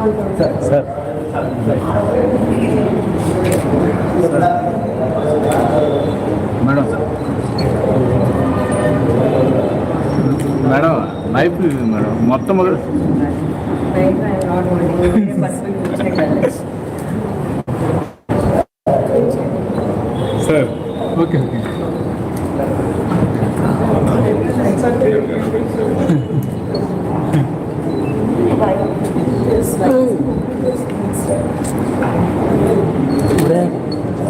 Sir madam madam knife ఇది madam మొత్తం sir okay okay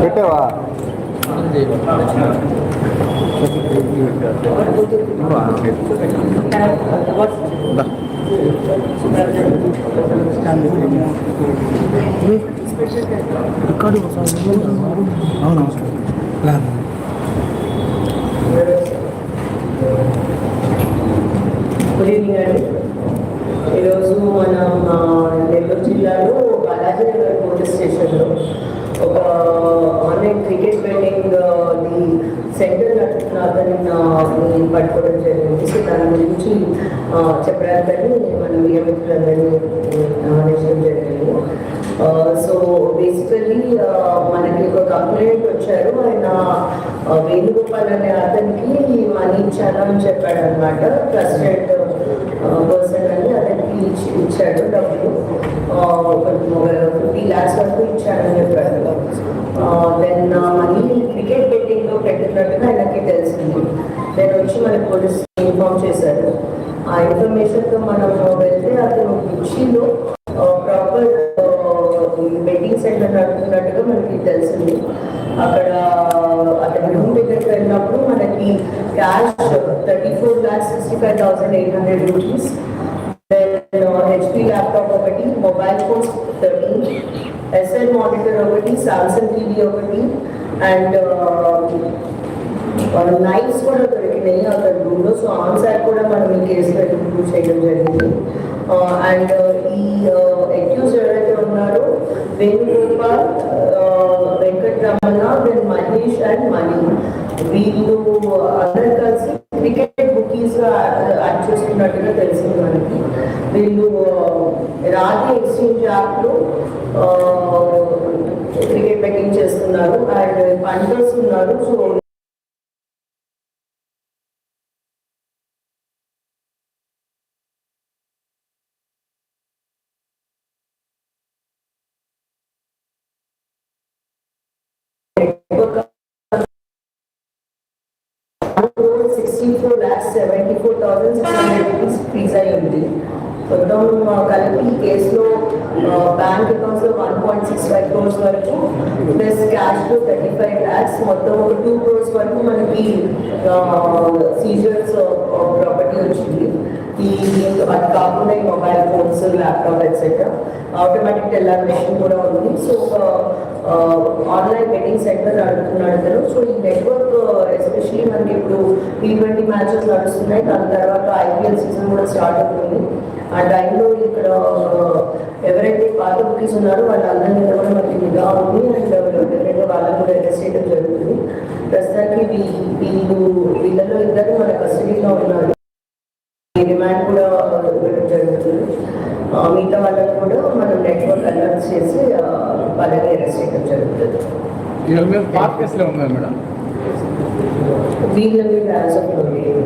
పెట్టావా? అవును? Good evening, అండి ఈరోజు మనం నెల్లూరు జిల్లాలో బాలాజీ నగర్ పోలీస్ స్టేషన్లో ఒక ఆన్లైన్ క్రికెట్ బెట్టింగ్ ది సెంటర్ నడుపుతున్న అతన్ని పట్టుకోవడం జరిగింది. సో దాని గురించి చెప్పడానికి మన నియమితులందరినీ ఆహ్వానించడం జరిగింది. సో బేసికలీ మనకి ఒక కంప్లైంట్ వచ్చారు. ఆయన వేణుగోపాల్ అనే అతనికి మనీ ఇచ్చాను అని చెప్పాడు అనమాట ట్రస్టెడ్ పర్సన్ అని. అతనికి ఇచ్చి ఇచ్చాడు డబ్బులు. ఫిఫ్టీ ల్యాక్స్ వరకు ఇచ్చాడని చెప్పాడు. దెన్ మనీ క్రికెట్ బెట్టింగ్లో పెట్టినట్టుగా ఆయనకి తెలిసింది. నేను వచ్చి మన పోలీస్ ఇన్ఫార్మ్ చేశారు ఆ ఇన్ఫర్మేషన్తో మనం వెళ్తే అతను కుర్చీలో ప్రాపర్ బెట్టింగ్ సెంటర్ నడుపుతున్నట్టుగా మనకి తెలిసింది. అక్కడ అతని రూమ్ దగ్గరికి వెళ్ళినప్పుడు మనకి cash thirty four lakhs sixty five thousand eight hundred rupees HP laptop ఒకటి mobile phones thirteen SL monitor ఒకటి సామ్సంగ్ టీవీ ఒకటి అండ్ నైట్స్ uh, uh, కూడా దొరికినాయి అక్కడ రూమ్లో సో ఆన్ సైడ్ కూడా మనం ఈ కేసులో ఇంప్రూవ్ చేయడం జరిగింది? Uh, అండ్ ఈ అక్యూజ్ ఎవరైతే ఉన్నారో వేణుగోపాల్ వెంకటరమణ దెన్ మహేష్ అండ్ మణి వీళ్ళు అందరు కలిసి క్రికెట్ బుకీస్ యాడ్ చేస్తున్నట్టుగా తెలిసింది. వీళ్ళు రాతి ఎక్స్చేంజ్ యాప్లో క్రికెట్ బెట్టింగ్ చేస్తున్నారు. అండ్ పంటర్స్ ఉన్నారు. So sixty four lakhs seventy four thousand six hundred rupees fees అయి ఉంది మొత్తం కలిపి ఈ కేసులో bank అకౌంట్స్లో one point six five crores వరకు ప్లస్ క్యాష్లో థర్టీ ఫైవ్ ల్యాక్స్ మొత్తం ఒక టూ క్రోర్స్ వరకు మనకి సీజర్స్ ప్రాపర్టీ వచ్చింది. ఈ అది కాకుండా ఈ mobile phones laptop etcetera automatic teller machine కూడా ఉంది సో ఆన్లైన్ బెట్టింగ్ సెంటర్ నడుపుతున్నాడు సో ఈ నెట్వర్క్ ఎస్పెషల్లీ మనకి ఇప్పుడు టీ ట్వంటీ మ్యాచెస్ నడుస్తున్నాయి దాని తర్వాత ఐపీఎల్ సీజన్ కూడా స్టార్ట్ అవుతుంది ఆ టైంలో ఇక్కడ ఎవరైతే పాత బుకీస్ ఉన్నారో వాళ్ళందరి మీద కూడా మనకి నిఘా ఉంది అండ్ డెఫినెట్గా వాళ్ళని కూడా అరెస్ట్ చేయడం జరుగుతుంది ప్రస్తుతానికి వీళ్ళు వీళ్ళలో ఇద్దరు మన కస్టడీలో ఉన్నారు ఈ రిమాండ్ కూడా ఇవ్వడం జరుగుతుంది ఆ, మిగతా వాళ్ళని కూడా మనం నెట్వర్క్ అలర్ట్ చేసి ఆ, వాళ్ళని అరెస్ట్ చేయడం జరుగుతుంది కేసులో ఉందా మేడం. మీద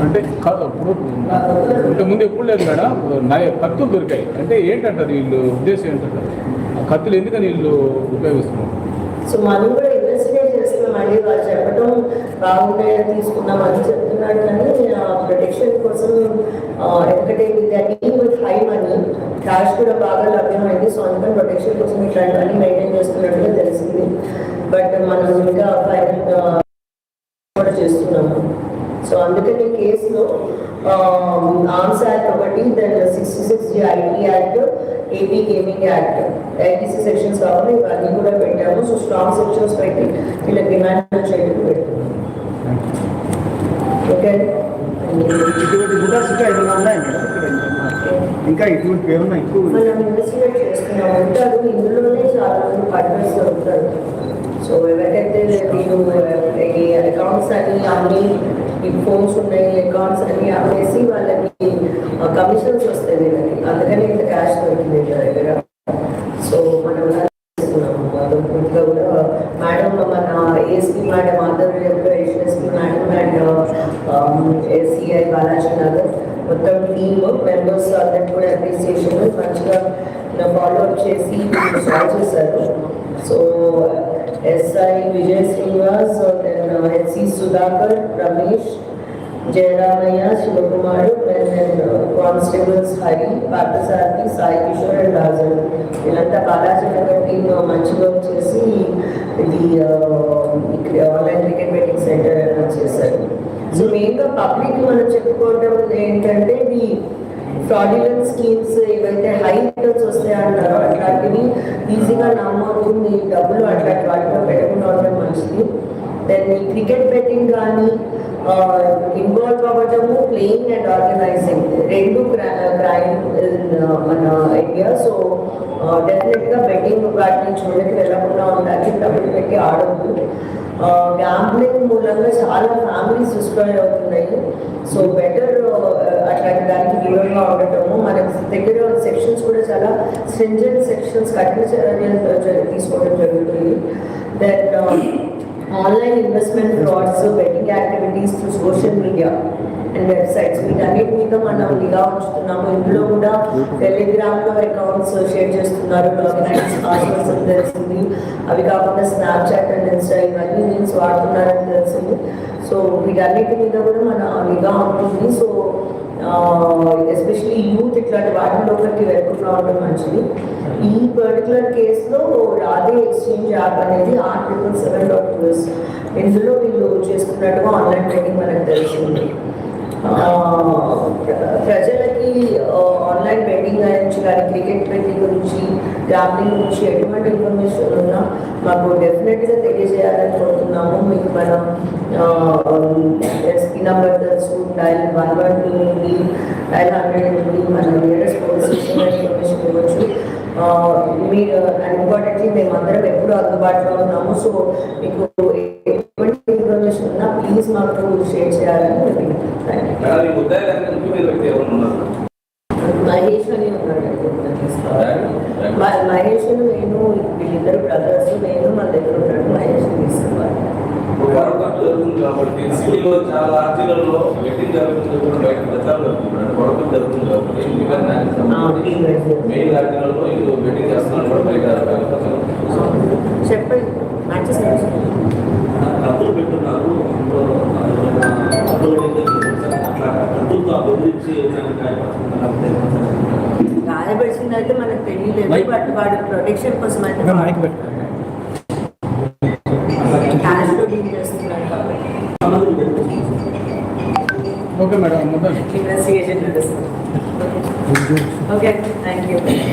అంటే కాదు ఇప్పుడు ఇంత ముందు ఎప్పుడు లేదు మేడం. ఇప్పుడు నయ- కత్తులు దొరికాయి. అంటే ఏంటంటారు వీళ్ళు? ఉద్దేశం ఏంటంటారు? ఆ కత్తులు ఎందుకని వీళ్ళు ఉపయోగిస్తున్నారు? సో మనం కూడా ఇన్వెస్టిగేట్ చేస్తున్నామండి వాళ్ళు చెప్పడం బాగుంటే తీసుకున్నామని చెప్తున్నాడు కానీ ప్రొటెక్షన్ కోసం ఎక్కడే ఎందుకంటే విత్ హై మనీ క్యాష్ కూడా బాగా లభ్యమైంది. సో అందుకని ప్రొటెక్షన్ కోసం ఇట్లాంటివన్నీ మెయింటైన్ చేస్తున్నట్టుగా తెలిసింది. బట్ మనం ఇంకా ఫైనల్ కూడా చేస్తున్నాము. సో అందుకని కేసులో ఆర్మ్స్ యాక్ట్ ఒకటి then sixty six G IT act AP gaming act ITC sections కావాలి ఇవన్నీ కూడా పెట్టాము. సో స్ట్రాంగ్ సెక్షన్స్ పెట్టి వీళ్ళకి డిమాండ్ చేయడం పెడుతున్నాము ఓకే ఇటువంటి గుడాస్ ఇంకా ఏమైనా ఉన్నాయి ఇంకా? ఇటువంటి ఏమన్నా ఎక్కువ మనం ఇన్వెస్టిగేట్ చేస్తున్నాం ఉంటారు. ఇందులోనే చాలా మంది పార్ట్నర్స్ ఉంటారు. సో ఎవరికైతే ఈ అకౌంట్స్ అని అన్ని ఈ ఫోన్స్ ఉన్నాయి అకౌంట్స్ అన్ని అమ్మేసి వాళ్ళకి కమిషన్స్ వస్తాయి వీళ్ళకి. అందుకని ఇంత క్యాష్ దొరికింది దగ్గర. అండ్ ఎస్సీఐ బాలాజీ నగర్ మొత్తం టీమ్ మెంబర్స్ అందరికి కూడా అప్రిసియేషన్ మంచిగా ఫాలో అప్ చేసి సాల్వ్ చేశారు so SI Vijay Srinivas HC Sudhakar Ramesh Jayaramaiah Shivakumar constables Hari Parthasarathi Sai Kishore and Rajan వీళ్ళంతా బాలాజీ నగర్ టీమ్ మంచిగా చేసి ఇది ఆన్లైన్ క్రికెట్ బెట్టింగ్ సెంటర్ చేశారు సో మెయిన్గా పబ్లిక్ మనం చెప్పుకోవడం ఏంటంటే ఇది ఫ్రాడ్యులెంట్ స్కీమ్స్ ఏవైతే హై రిటర్న్స్ వస్తాయి అంటారో అట్లాంటివి ఈజీగా నమ్మొద్దు మీ డబ్బులు అట్లాంటి వాటిలో పెట్టకుండా ఉండడం మంచిది. దెన్ క్రికెట్ బెట్టింగ్ కానీ ఇన్వాల్వ్ అవ్వటము ప్లేయింగ్ అండ్ ఆర్గనైజింగ్ రెండు క్రైమ్ మన ఐడియా సో డెఫినెట్గా బెట్టింగ్ వాటిని చూడకి వెళ్ళకుండా ఉండాలి. డబ్బులు పెట్టి ఆడద్దు గ్యాంబ్లింగ్ మూలంగా చాలా ఫ్యామిలీస్ డిస్ట్రాయ్ అవుతున్నాయి. సో బెటర్ అట్లాంటి దానికి దూరంగా ఉండటము మన దగ్గర సెక్షన్స్ కూడా చాలా స్ట్రింజెంట్ సెక్షన్స్ కఠిన చర్యలు తీసుకోవడం జరుగుతుంది. Then online investment frauds betting activities through social media and websites వీటన్నిటి మీద మనం నిఘా ఉంచుతున్నాము. ఇందులో కూడా టెలిగ్రామ్లో అకౌంట్స్ షేర్ చేస్తున్నారు లాగిన్ పాస్వర్డ్స్ అని తెలిసింది అవి కాకుండా స్నాప్చాట్ అండ్ ఇన్స్టా ఇవన్నీ మీన్స్ వాడుతున్నారని తెలిసింది సో వీటన్నిటి మీద కూడా మన నిఘా ఉంటుంది. సో ఎస్పెషలీ యూత్ ఇట్లాంటి వాటిలోకి వెళ్ళకుండా ఉండడం మంచిది. ఈ పర్టికులర్ కేసులో రాధే ఎక్స్చేంజ్ యాప్ అనేది R triple seven dot US ఇందులో వీళ్ళు చేస్తున్నట్టుగా ఆన్లైన్ ట్రైనింగ్ మనకు తెలిసింది ప్రజలకి ఆన్లైన్ బెట్టింగ్ గురించి కానీ క్రికెట్ బెట్టింగ్ గురించి గ్రాఫింగ్ గురించి ఎటువంటి ఇన్ఫర్మేషన్ ఉన్నా మాకు డెఫినెట్గా తెలియజేయాలని కోరుతున్నాము. మీకు మనం డైల్ వన్ వన్ టూ నుండి డైల్ హండ్రెడ్ మన పోలీస్ స్టేషన్ ఇన్ఫర్మేషన్ ఇవ్వచ్చు మీరు ఇంపార్టెంట్లీ మేము అందరం ఎప్పుడు అందుబాటులో ఉన్నాము. సో మీకు ఎటువంటి ఇన్ఫర్మేషన్ ఉన్నా ప్లీజ్ మాకు షేర్ చేయాలని మహేష్ అని ఉన్నాడు మహేష్ నేను వీళ్ళిద్దరు బ్రదర్స్ నేను మా దగ్గర ఉన్నాడు మహేష్ తీసుకోవాలి పొరపాటు జరుగుతుంది కాబట్టి సిటీలో చాలా ఆర్టీలలో వెడ్డింగ్ జరుగుతుంది కూడా బయట ప్రచారం జరుగుతుంది పొరపాటు జరుగుతుంది కాబట్టి మెయిన్ ఆర్టీలలో ఇది వెడ్డింగ్ చేస్తున్నారు కూడా బయట చెప్పండి. డబ్బులు పెట్టున్నారు. అట్లా బెదిరించి మనకు తెలియలేదు బట్ వాడి ప్రొటెక్షన్ కోసం అయితే ఇంకా మైక్ పెట్టండి క్యాష్లో డీల్ చేస్తున్నారు కాబట్టి ఓకే మేడం మొత్తం ఇన్వెస్టిగేషన్ నడుస్తుంది ఓకే థ్యాంక్ యూ